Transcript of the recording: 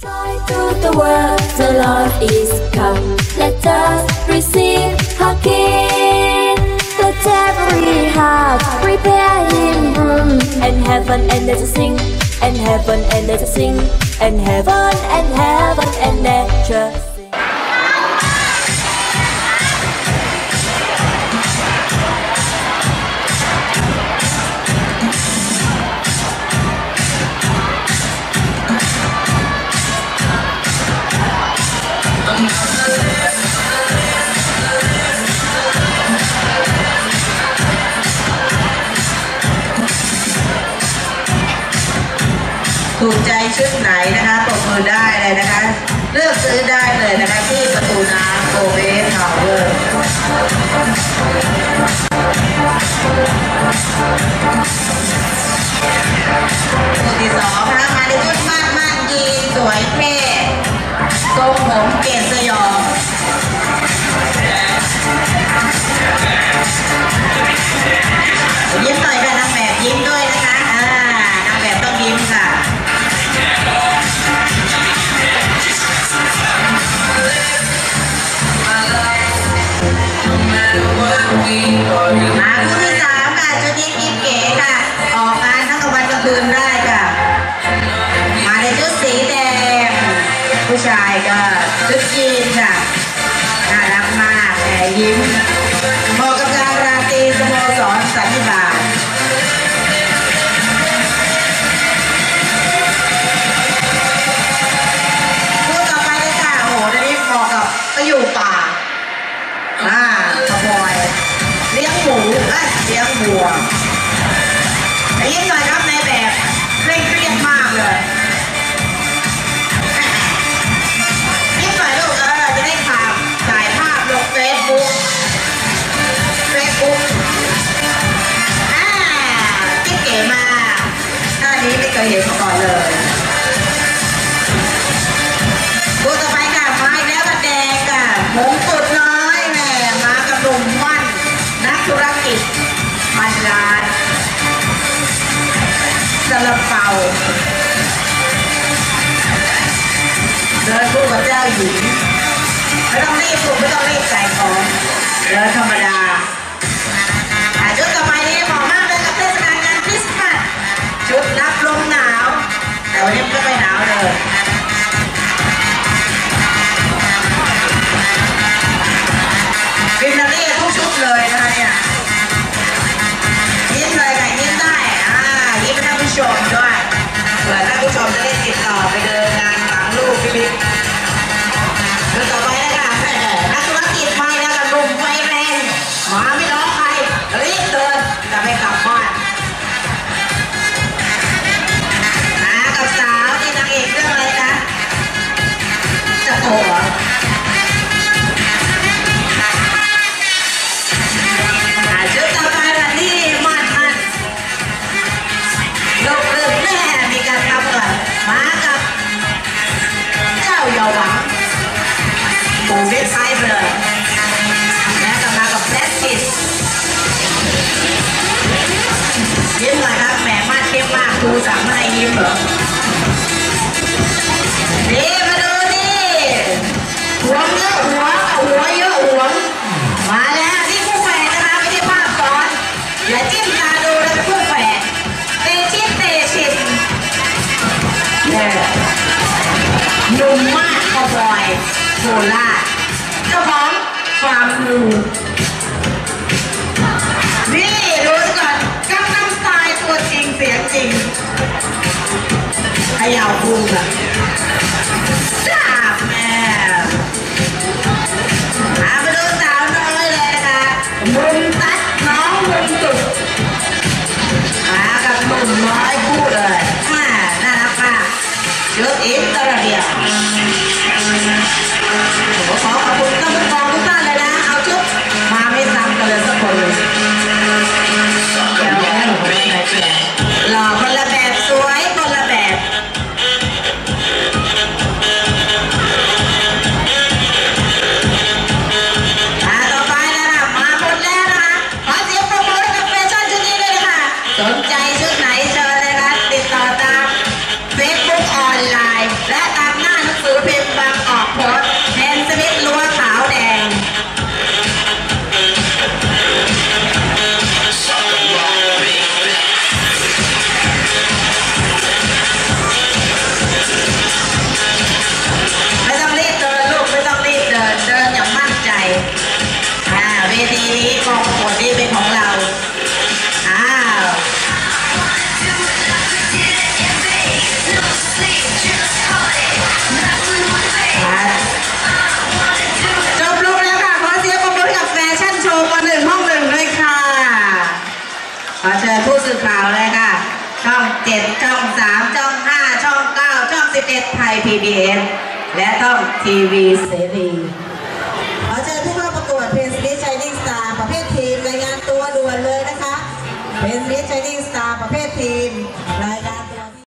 Joy to the world, the Lord is come. Let us receive our King. Let every heart prepare Him room. And heaven and let us sing. And heaven and let us sing. And heaven and heaven and nature. ชุดไหนนะคะตกมือได้เลยนะคะ เลือกซื้อได้เลยนะคะที่ประตูน้ำโกเบทาวเวอร์ที่สอง ค่ะคู่ที่สามค่ะชุดนี้กิมเก๋ค่ะ ออกงาทั้งวันกลางคืนได้ค่ะ มาในชุดสีแดง ผู้ชายก็ชุดจีนค่ะ น่ารักมากแต่ยิ้มเหมาะกับการราตรีสโมสรสันติบา ยิ้มหน่อยครับในแบบเคร่งเครียดมากเลย ลาเปาเดินคู่กับเจ้าหญิงไม่ต้องรีบปลุกไม่ต้องรีบใส่ของเดินธรรมดา 감사합니다. Good in the radio. ขอเชิญผู้สื่อข่าวเลยค่ะ ช่องเจ็ดช่องสามช่องห้าช่องเก้าช่องสิบเอ็ดไทยพีบี PBS และช่องทีวีเสรีขอเชิญผู้เข้าประกวดเพนส์ลิชไชนิ่งสตาร์ประเภททีมรายงานตัวด่วนเลยนะคะเพนส์ลิชไชนิ่งสตาร์ประเภททีม